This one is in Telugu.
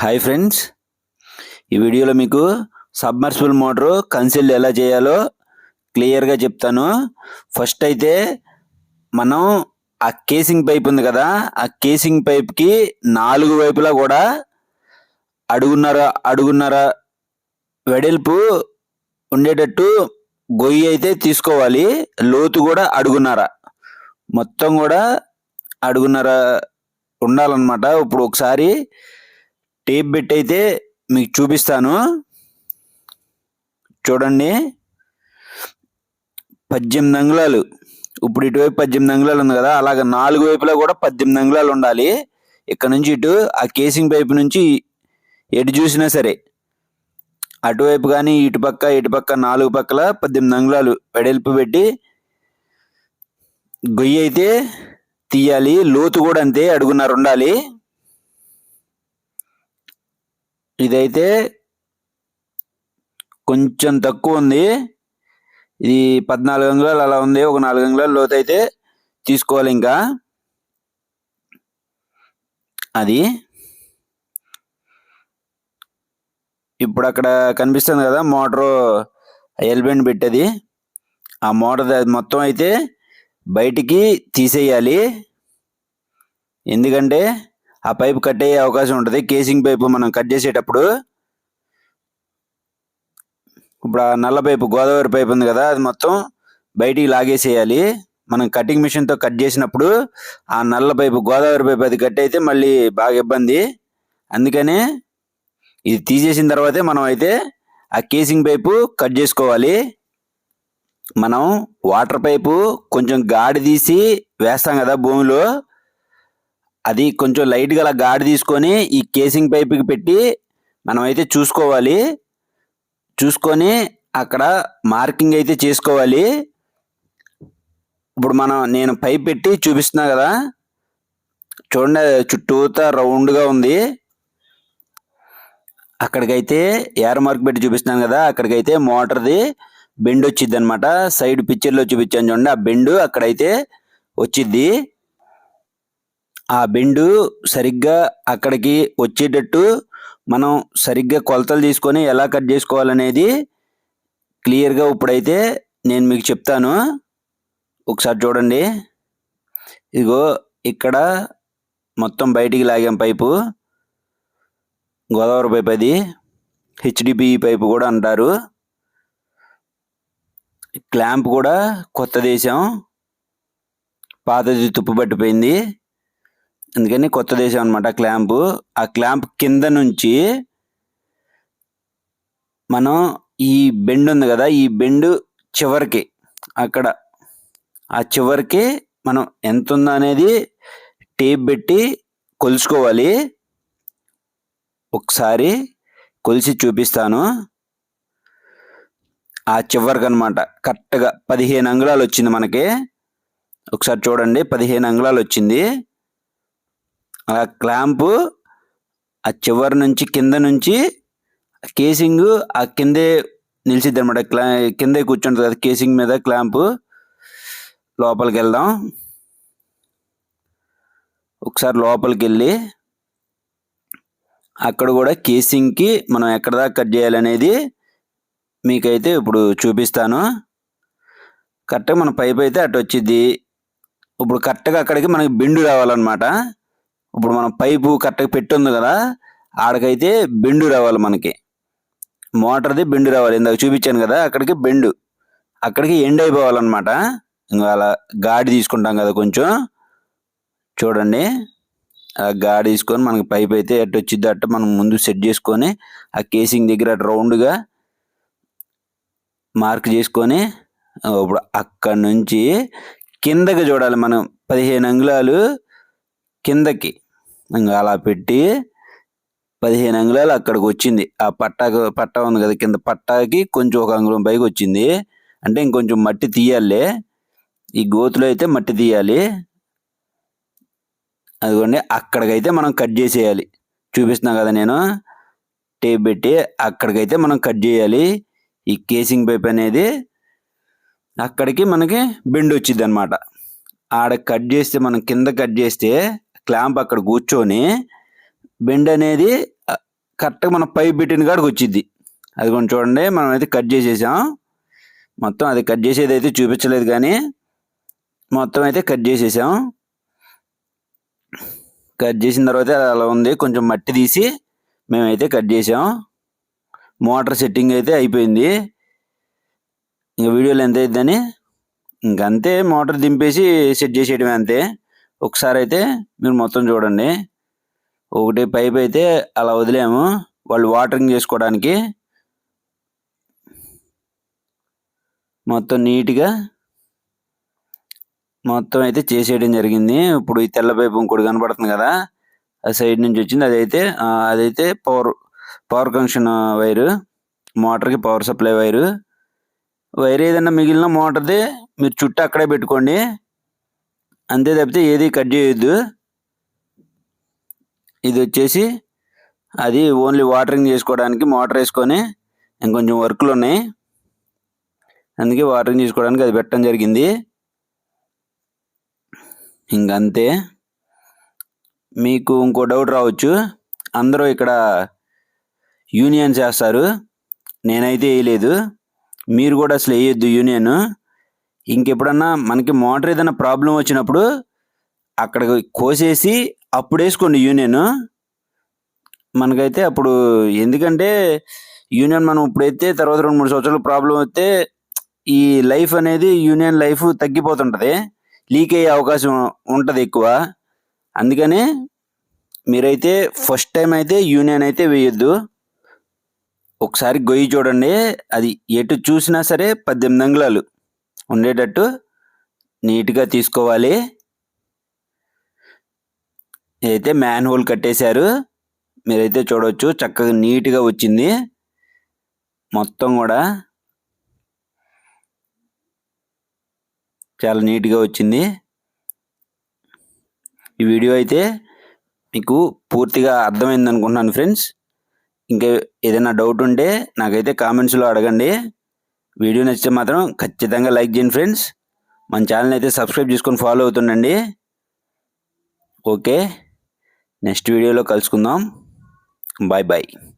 హాయ్ ఫ్రెండ్స్ ఈ వీడియోలో మీకు సబ్మర్సిబుల్ మోటారు కన్సిల్ ఎలా చేయాలో క్లియర్గా చెప్తాను. ఫస్ట్ అయితే మనం ఆ కేసింగ్ పైప్ ఉంది కదా ఆ కేసింగ్ పైప్కి నాలుగు వైపులా కూడా అడుగున్నర అడుగున్నర వెడల్పు ఉండేటట్టు గొయ్యి అయితే తీసుకోవాలి. లోతు కూడా అడుగున్నర. మొత్తం కూడా అడుగున్నర ఉండాలన్నమాట. ఇప్పుడు ఒకసారి టేప్ పెట్టి అయితే మీకు చూపిస్తాను. చూడండి. పద్దెనిమిది అంగుళాలు. ఇప్పుడు ఇటువైపు పద్దెనిమిది అంగుళాలు ఉంది కదా అలాగ నాలుగు వైపులా కూడా పద్దెనిమిది అంగుళాలు ఉండాలి. ఇక్కడ నుంచి ఇటు ఆ కేసింగ్ పైపు నుంచి ఎటు చూసినా సరే. అటువైపు కానీ ఇటుపక్క ఇటుపక్క నాలుగు పక్కల పద్దెనిమిది అంగుళాలు వెడల్పు పెట్టి గొయ్యి అయితే తీయాలి. లోతు కూడా అంతే అడుగున్నర ఉండాలి. ఇదైతే కొంచెం తక్కువ ఉంది. ఇది పద్నాలుగు అంగుళాలు అలా ఉంది. ఒక నాలుగు అంగుళాలు లోతు అయితే తీసుకోవాలి ఇంకా. అది. ఇప్పుడు అక్కడ కనిపిస్తుంది కదా మోటారు ఎల్బెండ్ పెట్టేది. ఆ మోటార్ మొత్తం అయితే బయటికి తీసేయాలి. ఎందుకంటే ఆ పైపు కట్ అయ్యే అవకాశం ఉంటుంది. కేసింగ్ పైపు మనం కట్ చేసేటప్పుడు ఇప్పుడు ఆ నల్ల పైపు గోదావరి పైపు ఉంది కదా అది మొత్తం బయటికి లాగేసేయాలి. మనం కటింగ్ మిషన్తో కట్ చేసినప్పుడు ఆ నల్ల పైపు గోదావరి పైపు అది కట్ అయితే మళ్ళీ బాగా ఇబ్బంది. అందుకనే ఇది తీసేసిన తర్వాతే మనం అయితే ఆ కేసింగ్ పైపు కట్ చేసుకోవాలి. మనం వాటర్ పైపు కొంచెం గాడి తీసి వేస్తాం కదా భూమిలో. అది కొంచెం లైట్గా అలా గాడి తీసుకొని ఈ కేసింగ్ పైప్కి పెట్టి మనం అయితే చూసుకోవాలి. చూసుకొని అక్కడ మార్కింగ్ అయితే చేసుకోవాలి. ఇప్పుడు మనం నేను పైప్ పెట్టి చూపిస్తున్నా కదా? చూడండి చుట్టూతా రౌండ్గా ఉంది. అక్కడికైతే ఎయిర్ మార్క్ పెట్టి చూపిస్తున్నాను కదా? అక్కడికైతే మోటార్ది బెండ్ వచ్చింది అనమాట సైడ్ పిక్చర్లో చూపించాను చూడండి ఆ బెండ్ అక్కడైతే వచ్చిద్ది. ఆ బెండు సరిగ్గా అక్కడికి వచ్చేటట్టు మనం సరిగ్గా కొలతలు తీసుకొని ఎలా కట్ చేసుకోవాలనేది క్లియర్గా ఇప్పుడైతే నేను మీకు చెప్తాను. ఒకసారి చూడండి. ఇదిగో ఇక్కడ మొత్తం బయటికి లాగాం పైపు. గోదావరి పైప్ అది. హెచ్డిపి పైపు కూడా అంటారు. క్లాంప్ కూడా కొత్త దేశం పాతది తుప్పు పట్టిపోయింది. అందుకని కొత్త దేశం అనమాట క్లాంప్ ఆ క్లాంప్ కింద నుంచి మనం ఈ బెండ్ ఉంది కదా ఈ బెండ్ చివరికి అక్కడ. ఆ చివరికి మనం ఎంత ఉందో అనేది టేప్ పెట్టి కొలుచుకోవాలి. ఒకసారి కొలిసి చూపిస్తాను. ఆ చివరికి అనమాట కరెక్ట్గా పదిహేను అంగుళాలు వచ్చింది మనకి. ఒకసారి చూడండి పదిహేను అంగుళాలు వచ్చింది. ఆ క్లాంపు ఆ చివరి నుంచి కింద నుంచి కేసింగ్ ఆ కిందే నిలిచిద్ది అనమాట క్లా కిందే కూర్చుంటుంది కదా కేసింగ్ మీద క్లాంపు. లోపలికి వెళ్దాం ఒకసారి లోపలికి వెళ్ళి అక్కడ కూడా కేసింగ్కి మనం ఎక్కడ దాకా కట్ చేయాలనేది మీకైతే ఇప్పుడు చూపిస్తాను. కరెక్ట్గా మన పైప్ అయితే అటు వచ్చింది ఇప్పుడు కరెక్ట్గా అక్కడికి మనకి బెండు రావాలన్నమాట. ఇప్పుడు మనం పైపు కరెక్ట్గా పెట్టుంది కదా ఆడకైతే బెండు రావాలి మనకి. మోటార్ది బెండు రావాలి. ఇందాక చూపించాను కదా అక్కడికి బెండు. అక్కడికి ఎండ్ అయిపోవాలన్నమాట. ఇంకా అలా గాడి తీసుకుంటాం కదా కొంచెం. చూడండి. ఆ గాడి తీసుకొని మనకి పైప్ అయితే ఎటు వచ్చిద్దో అట్ట మనం ముందు సెట్ చేసుకొని ఆ కేసింగ్ దగ్గర అటు రౌండ్గా మార్క్ చేసుకొని ఇప్పుడు అక్కడ నుంచి కిందకి చూడాలి మనం పదిహేను అంగుళాలు కిందకి. ఇంకా అలా పెట్టి పదిహేను అంగుళాలు అక్కడికి వచ్చింది. ఆ పట్టాకు పట్టా ఉంది కదా కింద పట్టాకి కొంచెం ఒక అంగుళం పైకి వచ్చింది. అంటే ఇంకొంచెం మట్టి తీయాలి. ఈ గోతులో అయితే మట్టి తీయాలి. అదిగోండి అక్కడికైతే మనం కట్ చేసేయాలి. చూపిస్తున్నా కదా నేను. టేప్ పెట్టి అక్కడికైతే మనం కట్ చేయాలి. ఈ కేసింగ్ పైప్ అనేది అక్కడికి మనకి బెండ్ వచ్చింది అనమాట ఆడ కట్ చేస్తే మనం కింద కట్ చేస్తే క్లాంప్ అక్కడ కూర్చొని బెండ్ అనేది కరెక్ట్గా మన పైప్ పెట్టిన కాడికి వచ్చింది అది కొంచెం చూడండి మనం అయితే కట్ చేసేసాం. మొత్తం అది కట్ చేసేది అయితే చూపించలేదు కానీ మొత్తం అయితే కట్ చేసేసాం. కట్ చేసిన తర్వాత అది అలా ఉంది కొంచెం మట్టి తీసి మేమైతే కట్ చేసాం. మోటార్ సెట్టింగ్ అయితే అయిపోయింది. ఇంక వీడియోలు ఎంత అవుతుందని ఇంకంతే మోటార్ దింపేసి సెట్ చేసేయడమే అంతే. ఒకసారి అయితే మీరు మొత్తం చూడండి. ఒకటి పైప్ అయితే అలా వదిలేము. వాళ్ళు వాటరింగ్ చేసుకోవడానికి మొత్తం నీట్గా మొత్తం అయితే చేసేయడం జరిగింది. ఇప్పుడు ఈ తెల్ల పైపు ఇంకోటి కనబడుతుంది కదా ఆ సైడ్ నుంచి వచ్చింది. అదైతే అదైతే పవర్ పవర్ కనెక్షన్ వైరు మోటార్కి పవర్ సప్లై వైరు. వైర్ ఏదైనా మిగిలిన మోటార్ది మీరు చుట్టూ అక్కడే పెట్టుకోండి. అంతే తప్పితే ఏది కట్ చేయొద్దు. ఇది వచ్చేసి అది ఓన్లీ వాటరింగ్ చేసుకోవడానికి మోటార్ వేసుకొని ఇంకొంచెం వర్క్లు ఉన్నాయి. అందుకే వాటరింగ్ చేసుకోవడానికి అది పెట్టడం జరిగింది. ఇంకంతే. మీకు ఇంకో డౌట్ రావచ్చు. అందరూ ఇక్కడ యూనియన్ చేస్తారు. నేనైతే వేయలేదు. మీరు కూడా అసలు వేయొద్దు యూనియన్. ఇంకెప్పుడన్నా మనకి మోటార్ ఏదైనా ప్రాబ్లం వచ్చినప్పుడు అక్కడ కోసేసి అప్పుడు వేసుకోండి యూనియన్. మనకైతే అప్పుడు ఎందుకంటే యూనియన్ మనం ఇప్పుడైతే తర్వాత రెండు మూడు సంవత్సరాలు ప్రాబ్లం వస్తే ఈ లైఫ్ అనేది యూనియన్ లైఫ్ తగ్గిపోతుంటుంది. లీక్ అయ్యే అవకాశం ఉంటుంది ఎక్కువ. అందుకని మీరైతే ఫస్ట్ టైం అయితే యూనియన్ అయితే వేయొద్దు. ఒకసారి గొయ్యి చూడండి. అది ఎటు చూసినా సరే పద్దెనిమిది అంగుళాలు. ఉండేటట్టు నీట్గా తీసుకోవాలి. ఇదైతే మ్యాన్ హోల్ కట్టేశారు. మీరైతే చూడవచ్చు చక్కగా నీట్గా వచ్చింది. మొత్తం కూడా చాలా నీట్గా వచ్చింది. ఈ వీడియో అయితే మీకు పూర్తిగా అర్థమైంది అనుకుంటున్నాను ఫ్రెండ్స్. ఇంకా ఏదైనా డౌట్ ఉంటే నాకైతే కామెంట్స్లో అడగండి. వీడియో నచ్చితే మాత్రం ఖచ్చితంగా లైక్ చేయండి ఫ్రెండ్స్. మన ఛానల్ అయితే సబ్స్క్రైబ్ చేసుకొని ఫాలో అవుతుండండి. ఓకే. నెక్స్ట్ వీడియోలో కలుసుకుందాం. Bye bye.